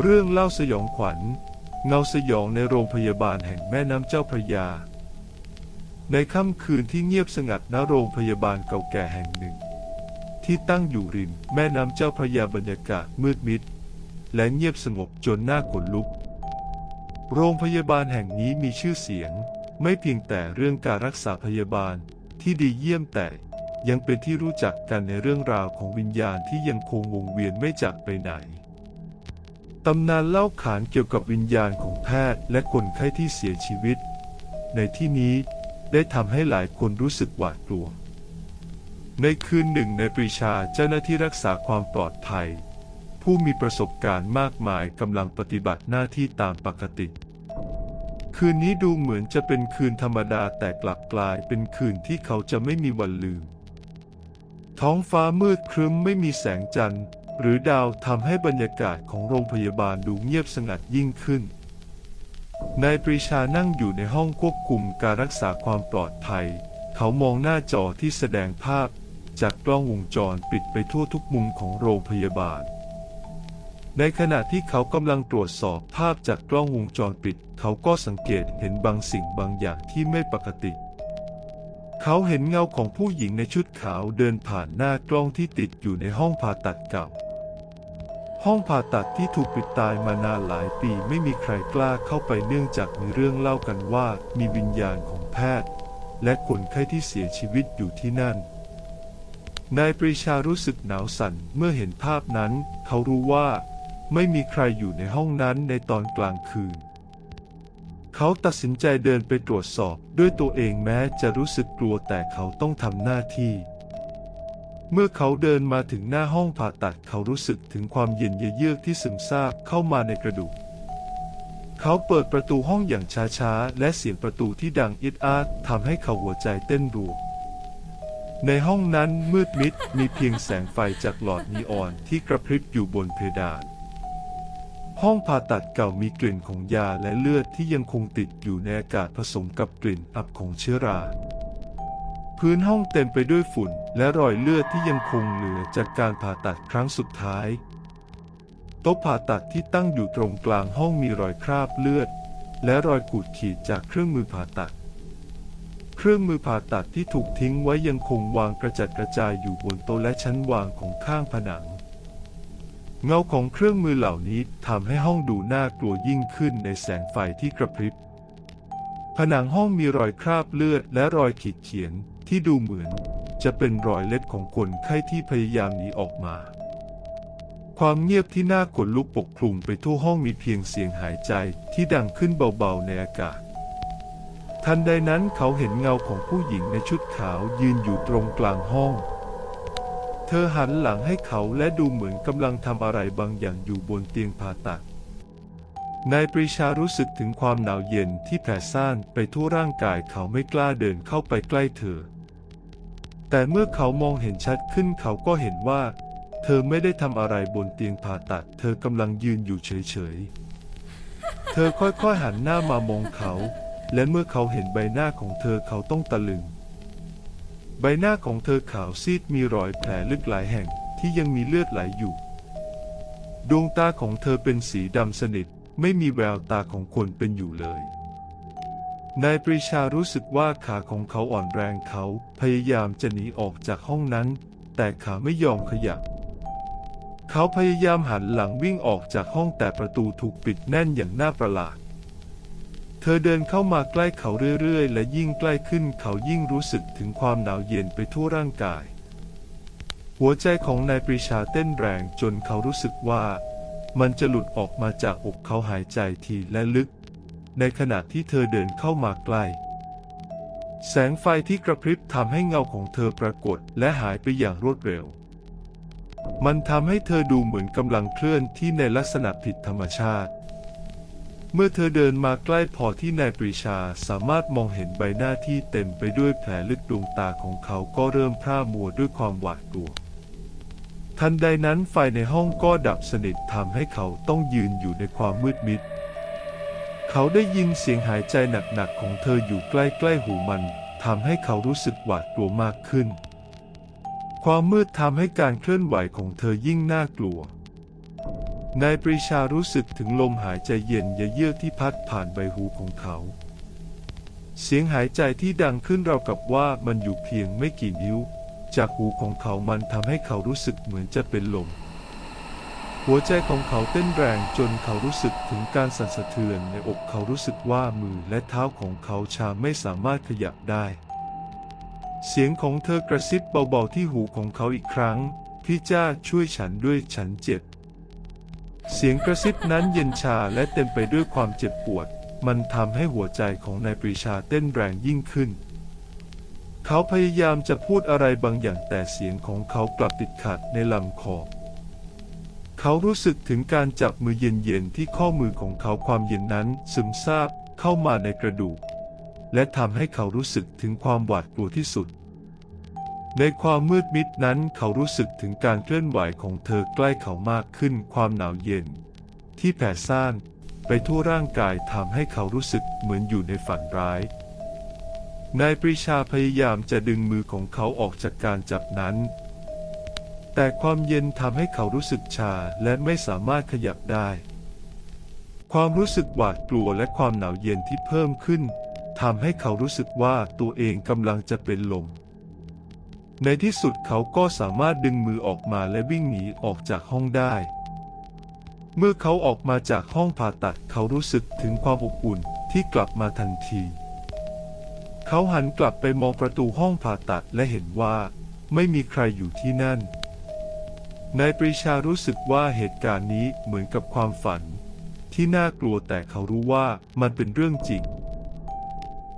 เรื่องเล่าสยองขวัญ เงาสยองในโรงพยาบาลแห่งแม่น้ำเจ้าพระยา ในค่ำคืนที่เงียบสงัดณโรงพยาบาลเก่าแก่แห่งหนึ่ง ที่ตั้งอยู่ริมแม่น้ำเจ้าพระยาบรรยากาศมืดมิด และเงียบสงบจนน่าขนลุก โรงพยาบาลแห่งนี้มีชื่อเสียง ไม่เพียงแต่เรื่องการรักษาพยาบาลที่ดีเยี่ยมแต่ยังเป็นที่รู้จักกันในเรื่องราวของวิญญาณที่ยังคงวงเวียนไม่จากไปไหน ตำนานเล่าขานเกี่ยวกับวิญญาณของแพทย์และคนไข้ที่เสียชีวิต ในที่นี้ได้ทำให้หลายคนรู้สึกหวาดกลัว ในคืนหนึ่งในปรีชาเจ้าหน้าที่รักษาความปลอดภัย ผู้มีประสบการณ์มากมายกำลังปฏิบัติหน้าที่ตามปกติ คืนนี้ดูเหมือนจะเป็นคืนธรรมดาแต่กลับกลายเป็นคืนที่เขาจะไม่มีวันลืม ท้องฟ้ามืดครึ้มไม่มีแสงจันทร์ หรือดาวทำให้บรรยากาศของโรงพยาบาลดูเงียบสงัดยิ่งขึ้น นายปรีชานั่งอยู่ในห้องควบคุมการรักษาความปลอดภัย เขามองหน้าจอที่แสดงภาพ จากกล้องวงจรปิดไปทั่วทุกมุมของโรงพยาบาล ในขณะที่เขากำลังตรวจสอบภาพจากกล้องวงจรปิด เขาก็สังเกตเห็นบางสิ่งบางอย่างที่ไม่ปกติเขาเห็นเงาของผู้หญิงในชุดขาวเดินผ่านหน้ากล้องที่ติดอยู่ในห้องผ่าตัดเก่า ห้องผ่าตัดที่ถูกปิดตายมานานหลายปีไม่มีใครกล้าเข้าไปเนื่องจากมีเรื่องเล่ากันว่ามีวิญญาณของแพทย์ และคนไข้ที่เสียชีวิตอยู่ที่นั่น นายปรีชารู้สึกหนาวสั่นเมื่อเห็นภาพนั้น เขารู้ว่า ไม่มีใครอยู่ในห้องนั้นในตอนกลางคืน เขาตัดสินใจเดินไปตรวจสอบด้วยตัวเองแม้จะรู้สึกกลัวแต่เขาต้องทำหน้าที่ เมื่อเขาเดินมาถึงหน้าห้องผ่าตัดเขารู้สึกถึงความเย็นเยือกที่ซึมซาบเข้ามาในกระดูก เขาเปิดประตูห้องอย่างช้าๆ และเสียงประตูที่ดังอิดอาดทำให้เขาหัวใจเต้นรัวในห้องนั้นมืดมิดมีเพียงแสงไฟจากหลอดนีออนที่กระพริบอยู่บนเพดาน ห้องผ่าตัดเก่ามีกลิ่นของยาและเลือดที่ยังคงติดอยู่ในอากาศผสมกับกลิ่นอับของเชื้อรา พื้นห้องเต็มไปด้วยฝุ่น และรอยเลือดที่ยังคงเหลือจากการผ่าตัดครั้งสุดท้าย โต๊ะผ่าตัดที่ตั้งอยู่ตรงกลางห้องมีรอยคราบเลือด และรอยขูดขีดจากเครื่องมือผ่าตัด เครื่องมือผ่าตัดที่ถูกทิ้งไว้ยังคงวางกระจัดกระจายอยู่บนโต๊ะและชั้นวางของข้างผนัง เงาของเครื่องมือเหล่านี้ทำให้ห้องดูน่ากลัวยิ่งขึ้นในแสงไฟที่กระพริบผนังห้องมีรอยคราบเลือดและรอยขีดเขียนที่ดูเหมือน จะเป็นรอยเล็บของคนไข้ที่พยายามหนีออกมา ความเงียบที่น่าขนลุกปกคลุมไปทั่วห้องมีเพียงเสียงหายใจที่ดังขึ้นเบาๆในอากาศ ทันใดนั้นเขาเห็นเงาของผู้หญิงในชุดขาวยืนอยู่ตรงกลางห้อง เธอหันหลังให้เขาและดูเหมือนกำลังทำอะไรบางอย่างอยู่บนเตียงผ่าตัดนายปรีชารู้สึกถึงความหนาวเย็นที่แผ่ซ่านไปทั่วร่างกายเขาไม่กล้าเดินเข้าไปใกล้เธอ แต่เมื่อเขามองเห็นชัดขึ้นเขาก็เห็นว่า เธอไม่ได้ทำอะไรบนเตียงผ่าตัด เธอกำลังยืนอยู่เฉยๆ เธอค่อยๆหันหน้ามามองเขา และเมื่อเขาเห็นใบหน้าของเธอเขาต้องตะลึง ใบหน้าของเธอขาวซีดมีรอยแผลลึกหลายแห่งที่ยังมีเลือดไหลอยู่ ดวงตาของเธอเป็นสีดำสนิท ไม่มีแววตาของคนเป็นอยู่เลย นายปรีชารู้สึกว่าขาของเขาอ่อนแรงเขาพยายามจะหนีออกจากห้องนั้น แต่ขาไม่ยอมขยับ เขาพยายามหันหลังวิ่งออกจากห้องแต่ประตูถูกปิดแน่นอย่างน่าประหลาด เธอเดินเข้ามาใกล้เขาเรื่อย ๆ และยิ่งใกล้ขึ้นเขายิ่งรู้สึกถึงความหนาวเย็นไปทั่วร่างกาย หัวใจของนายปรีชาเต้นแรงจนเขารู้สึกว่ามันจะหลุดออกมาจากอกเขาหายใจทีและลึก ในขณะที่เธอเดินเข้ามาใกล้ แสงไฟที่กระพริบทำให้เงาของเธอปรากฏและหายไปอย่างรวดเร็ว มันทำให้เธอดูเหมือนกำลังเคลื่อนที่ในลักษณะผิดธรรมชาติ เมื่อเธอเดินมาใกล้พอที่นายปรีชาสามารถมองเห็นใบหน้าที่เต็มไปด้วยแผลลึกดวงตาของเขาก็เริ่มพร่ามัวด้วยความหวาดกลัวทันใดนั้นไฟในห้องก็ดับสนิททำให้เขาต้องยืนอยู่ในความมืดมิด เขาได้ยินเสียงหายใจหนักๆของเธออยู่ใกล้ๆหูมันทำให้เขารู้สึกหวาดกลัวมากขึ้น ความมืดทำให้การเคลื่อนไหวของเธอยิ่งน่ากลัว นายปรีชารู้สึกถึงลมหายใจเย็นเยือกที่พัดผ่านใบหูของเขา เสียงหายใจที่ดังขึ้นราวกับว่ามันอยู่เพียงไม่กี่นิ้ว จากหูของเขามันทำให้เขารู้สึกเหมือนจะเป็นลม หัวใจของเขาเต้นแรงจนเขารู้สึกถึงการสั่นสะเทือนในอกเขารู้สึกว่ามือและเท้าของเขาชาไม่สามารถขยับได้ เสียงของเธอกระซิบเบาๆที่หูของเขาอีกครั้ง พี่จ้าช่วยฉันด้วยฉันเจ็บ เสียงกระซิบนั้นเย็นชาและเต็มไปด้วยความเจ็บปวด มันทำให้หัวใจของนายปรีชาเต้นแรงยิ่งขึ้น เขาพยายามจะพูดอะไรบางอย่างแต่เสียงของเขากลับติดขัดในลำคอ เขารู้สึกถึงการจับมือเย็นๆที่ข้อมือของเขาความเย็นนั้นซึมซาบเข้ามาในกระดูก และทำให้เขารู้สึกถึงความหวาดกลัวที่สุด ในความมืดมิดนั้นเขารู้สึกถึงการเคลื่อนไหวของเธอใกล้เขามากขึ้นความหนาวเย็น ที่แผ่ซ่านไปทั่วร่างกายทำให้เขารู้สึกเหมือนอยู่ในฝันร้ายนายปรีชาพยายามจะดึงมือของเขาออกจากการจับนั้น แต่ความเย็นทำให้เขารู้สึกชาและไม่สามารถขยับได้ ความรู้สึกหวาดกลัวและความหนาวเย็นที่เพิ่มขึ้นทำให้เขารู้สึกว่าตัวเองกำลังจะเป็นลม ในที่สุดเขาก็สามารถดึงมือออกมาและวิ่งหนีออกจากห้องได้ เมื่อเขาออกมาจากห้องผ่าตัดเขารู้สึกถึงความอบอุ่นที่กลับมาทันที เขาหันกลับไปมองประตูห้องผ่าตัดและเห็นว่า ไม่มีใครอยู่ที่นั่น นายปรีชารู้สึกว่าเหตุการณ์นี้เหมือนกับความฝัน ที่น่ากลัวแต่เขารู้ว่ามันเป็นเรื่องจริง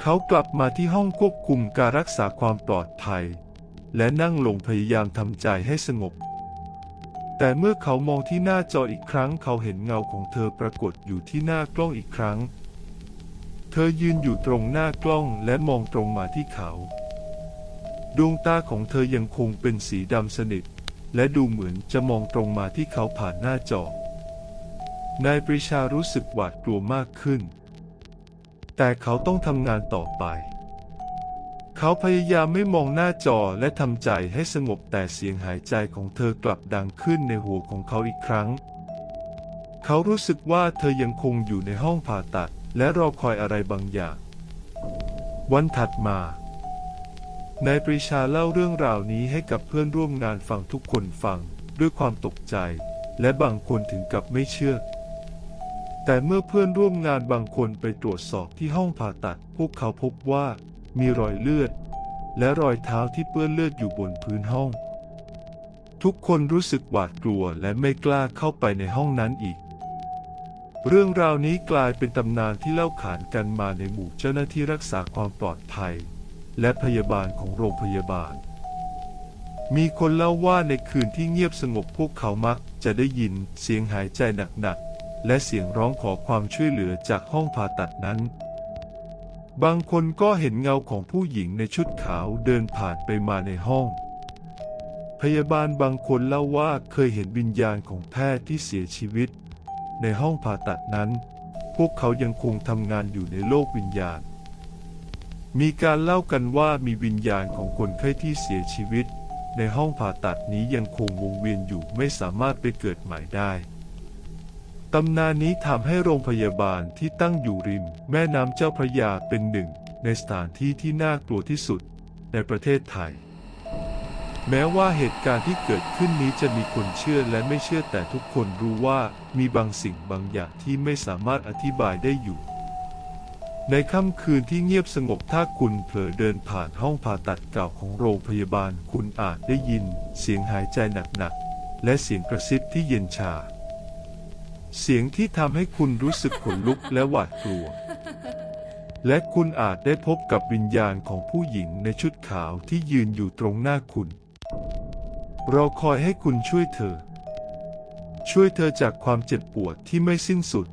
เขากลับมาที่ห้องควบคุมการรักษาความปลอดภัย และนั่งลงพยายามทำใจให้สงบ แต่เมื่อเขามองที่หน้าจออีกครั้ง เขาเห็นเงาของเธอปรากฏอยู่ที่หน้ากล้องอีกครั้ง เธอยืนอยู่ตรงหน้ากล้องและมองตรงมาที่เขา ดวงตาของเธอยังคงเป็นสีดำสนิท และดูเหมือนจะมองตรงมาที่เขาผ่านหน้าจอ นายปรีชารู้สึกหวาดกลัวมากขึ้น แต่เขาต้องทำงานต่อไป เขาพยายามไม่มองหน้าจอและทำใจให้สงบแต่เสียงหายใจของเธอกลับดังขึ้นในหัวของเขาอีกครั้ง เขารู้สึกว่าเธอยังคงอยู่ในห้องผ่าตัด และรอคอยอะไรบางอย่าง วันถัดมา นายปรีชาเล่าเรื่องราวนี้ให้กับเพื่อนร่วมงานฟังทุกคนฟังด้วยความตกใจ และบางคนถึงกับไม่เชื่อ แต่เมื่อเพื่อนร่วมงานบางคนไปตรวจสอบที่ห้องผ่าตัด พวกเขาพบว่ามีรอยเลือด และรอยเท้าที่เปื้อนเลือดอยู่บนพื้นห้อง ทุกคนรู้สึกหวาดกลัวและไม่กล้าเข้าไปในห้องนั้นอีก เรื่องราวนี้กลายเป็นตำนานที่เล่าขานกันมาในหมู่เจ้าหน้าที่รักษาความปลอดภัย และพยาบาลของโรงพยาบาล มีคนเล่าว่าในคืนที่เงียบสงบพวกเขามักจะได้ยินเสียงหายใจหนักๆ และเสียงร้องขอความช่วยเหลือจากห้องผ่าตัดนั้น บางคนก็เห็นเงาของผู้หญิงในชุดขาวเดินผ่านไปมาในห้อง พยาบาลบางคนเล่าว่าเคยเห็นวิญญาณของแพทย์ที่เสียชีวิต ในห้องผ่าตัดนั้น พวกเขายังคงทำงานอยู่ในโลกวิญญาณ มีการเล่ากันว่ามีวิญญาณของคนไข้ที่เสียชีวิต ในห้องผ่าตัดนี้ยังคงวงเวียนอยู่ไม่สามารถไปเกิดใหม่ได้ตำนานนี้ทำให้โรงพยาบาลที่ตั้งอยู่ริม แม่น้ำเจ้าพระยาเป็นหนึ่ง ในสถานที่ที่น่ากลัวที่สุดในประเทศไทย แม้ว่าเหตุการณ์ที่เกิดขึ้นนี้จะมีคนเชื่อและไม่เชื่อแต่ทุกคนรู้ว่ามีบางสิ่งบางอย่างที่ไม่สามารถอธิบายได้อยู่ ในค่ำคืนที่เงียบสงบถ้าคุณเผลอเดินผ่านห้องผ่าตัดเก่าของโรงพยาบาลคุณอาจได้ยินเสียงหายใจหนักๆ และเสียงกระซิบที่เย็นชา เสียงที่ทำให้คุณรู้สึกขนลุกและหวาดกลัว และคุณอาจได้พบกับวิญญาณของผู้หญิงในชุดขาวที่ยืนอยู่ตรงหน้าคุณ เรอคอยให้คุณช่วยเธอ ช่วยเธอจากความเจ็บปวดที่ไม่สิ้นสุด